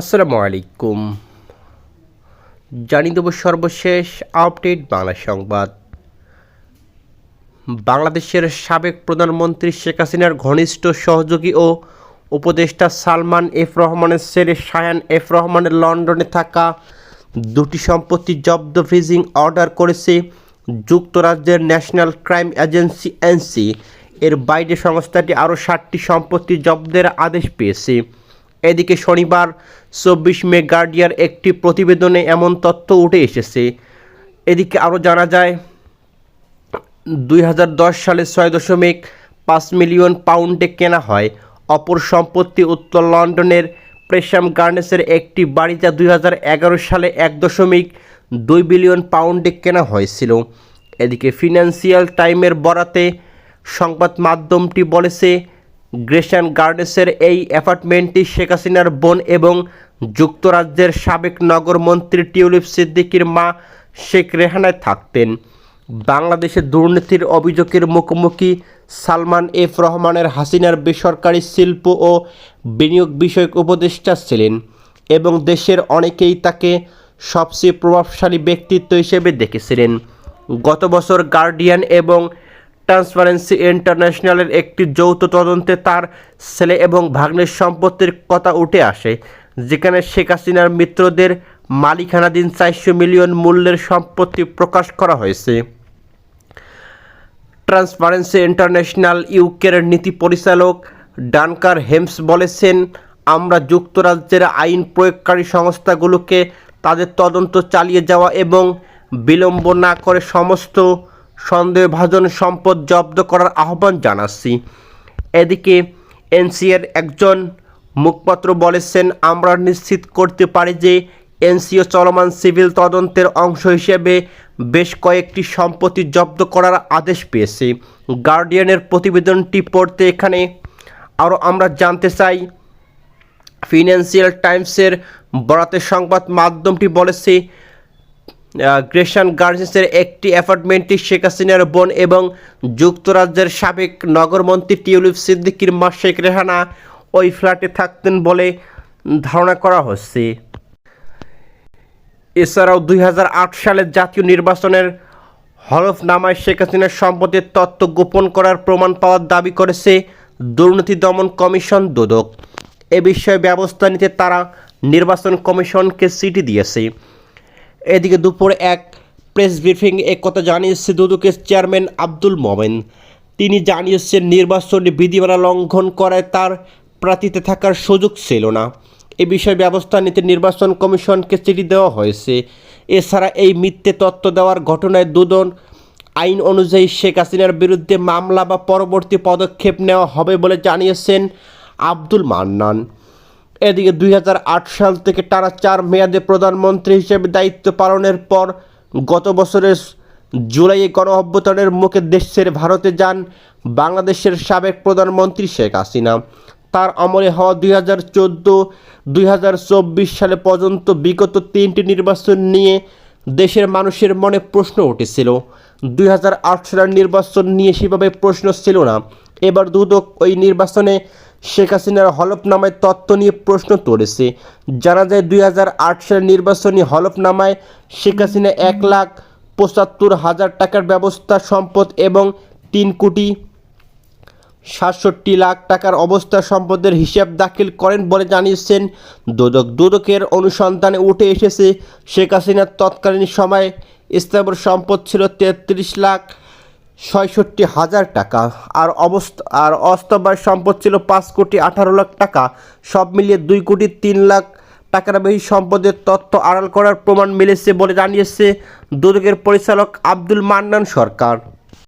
আসসালামু আলাইকুম। জানিয়ে দেব সর্বশেষ আপডেট বাংলা সংবাদ। বাংলাদেশের সাবেক প্রধানমন্ত্রী শেখ হাসিনার ঘনিষ্ঠ সহযোগী ও উপদেষ্টা সালমান এফ রহমানের ছেলে শায়ান এফ রহমানের লন্ডনে থাকা দুটি সম্পত্তি জব্দ ফ্রিজিং অর্ডার করেছে যুক্তরাজ্যের ন্যাশনাল ক্রাইম এজেন্সি এনসি। এর বাইরে সংস্থাটি আরও ষাটটি সম্পত্তি জব্দের আদেশ পেয়েছে। এদিকে শনিবার চব্বিশ মে গার্ডিয়ার একটি প্রতিবেদনে এমন তথ্য উঠে এসেছে। এদিকে আরও জানা যায়, দুই হাজার দশ সালে ছয় দশমিক পাঁচ মিলিয়ন পাউন্ডে কেনা হয়। অপর সম্পত্তি উত্তর লন্ডনের প্রেশাম গার্নেসের একটি বাড়ি যা দুই হাজার এগারো সালে এক দশমিক দুই বিলিয়ন পাউন্ডে কেনা হয়েছিল। এদিকে ফিনান্সিয়াল টাইমের বরাতে সংবাদ মাধ্যমটি বলেছে গ্রেশান গার্ডেসের এই অ্যাপার্টমেন্টটি শেখ হাসিনার বোন এবং যুক্তরাজ্যের সাবেক নগরমন্ত্রী টিউলিপ সিদ্দিকির মা শেখ রেহানায় থাকতেন। বাংলাদেশে দুর্নীতির অভিযোগের মুখোমুখি সালমান এফ রহমানের হাসিনার বেসরকারি শিল্প ও বিনিয়োগ বিষয়ক উপদেষ্টা ছিলেন এবং দেশের অনেকেই তাকে সবচেয়ে প্রভাবশালী ব্যক্তিত্ব হিসেবে দেখেছিলেন। গত বছর গার্ডিয়ান এবং ট্রান্সপারেন্সি ইন্টারন্যাশনালের একটি যৌথ তদন্তে তার ছেলে এবং ভাগ্নের সম্পত্তির কথা উঠে আসে, যেখানে শেখ হাসিনার মিত্রদের মালিকানাধীন চারশো মিলিয়ন মূল্যের সম্পত্তি প্রকাশ করা হয়েছে। ট্রান্সপারেন্সি ইন্টারন্যাশনাল ইউকের নীতি পরিচালক ডানকার হেমস বলেছেন, আমরা যুক্তরাজ্যের আইন প্রয়োগকারী সংস্থাগুলোকে তাদের তদন্ত চালিয়ে যাওয়া এবং বিলম্ব না করে সমস্ত সন্দেহভাজন সম্পদ জব্দ করার আহ্বান জানাচ্ছি। এদিকে এনসিএর একজন মুখপাত্র বলেছেন, আমরা নিশ্চিত করতে পারি যে এনসিও চলমান সিভিল তদন্তের অংশ হিসেবে বেশ কয়েকটি সম্পত্তি জব্দ করার আদেশ পেয়েছে। গার্ডিয়ানের প্রতিবেদনটি পড়তে এখানে আরও আমরা জানতে চাই, ফিনান্সিয়াল টাইমসের বরাতে সংবাদ মাধ্যমটি বলেছে গ্রেশান গার্জেন্সের একটি অ্যাপার্টমেন্টটি শেখ হাসিনার বোন এবং যুক্তরাজ্যের সাবেক নগরমন্ত্রী টিউলিপ সিদ্দিকির মা শেখ রেহানা ওই ফ্ল্যাটে থাকতেন বলে ধারণা করা হচ্ছে। এছাড়াও দুই হাজার আট সালের জাতীয় নির্বাচনের হলফনামায় শেখ হাসিনার সম্পদের তথ্য গোপন করার প্রমাণ পাওয়ার দাবি করেছে দুর্নীতি দমন কমিশন দুদক। এ বিষয়ে ব্যবস্থা নিতে তারা নির্বাচন কমিশনকে চিঠি দিয়েছে। এদিকে দুপুর এক প্রেস ব্রিফিং এ কথা জানিয়েছে দুদকের চেয়ারম্যান আব্দুল মোমেন। তিনি জানিয়েছেন, নির্বাচনী বিধিমালা লঙ্ঘন করায় তার প্রার্থীতে থাকার সুযোগ ছিল না। এ বিষয়ে ব্যবস্থা নিতে নির্বাচন কমিশনকে চিঠি দেওয়া হয়েছে। এছাড়া এই মিথ্যে তথ্য দেওয়ার ঘটনায় দুদন আইন অনুযায়ী শেখ হাসিনার বিরুদ্ধে মামলা বা পরবর্তী পদক্ষেপ নেওয়া হবে বলে জানিয়েছেন আব্দুল মান্নান। এদিকে দুই হাজার আট সাল থেকে টানা চার মেয়াদে প্রধানমন্ত্রী হিসেবে দায়িত্ব পালনের পর গত বছরের জুলাইয়ে গণ অভ্যুত্থানের মুখে দেশ ভারতে যান বাংলাদেশের সাবেক প্রধানমন্ত্রী শেখ হাসিনা। তার আমলে হওয়া দুই হাজার চোদ্দ, দুই হাজার চব্বিশ সালে পর্যন্ত বিগত তিনটি নির্বাচন নিয়ে দেশের মানুষের মনে প্রশ্ন উঠেছিল। দুই হাজার আট সালের নির্বাচন নিয়ে সেভাবে প্রশ্ন ছিল না। এবার দুদক ওই নির্বাচনে শেখ হাসিনার হলফনামায় তত্ত্ব নিয়ে প্রশ্ন তুলেছে। জানা যায় দুই হাজার আট সালের নির্বাচনী হলফনামায় শেখ হাসিনা এক লাখ পঁচাত্তর হাজার টাকার ব্যবস্থা, সম্পদ এবং তিন কোটি সাতষট্টি লাখ টাকার অবস্থা সম্পদের হিসাব দাখিল করেন বলে জানিয়েছেন দুদক। দুদকের অনুসন্ধানে উঠে এসেছে, শেখ হাসিনার তৎকালীন সময় স্থাবর সম্পদ ছিল তেত্রিশ লাখ ছয়ষট্টি হাজার টাকা। আর অবস্থা, আর অস্তবায় সম্পদ ছিল পাঁচ কোটি আঠারো লাখ টাকা। সব মিলিয়ে দুই কোটি তিন লাখ টাকার বেশি সম্পদের তথ্য আড়াল করার প্রমাণ মিলেছে বলে জানিয়েছে দুদকের পরিচালক আব্দুল মান্নান সরকার।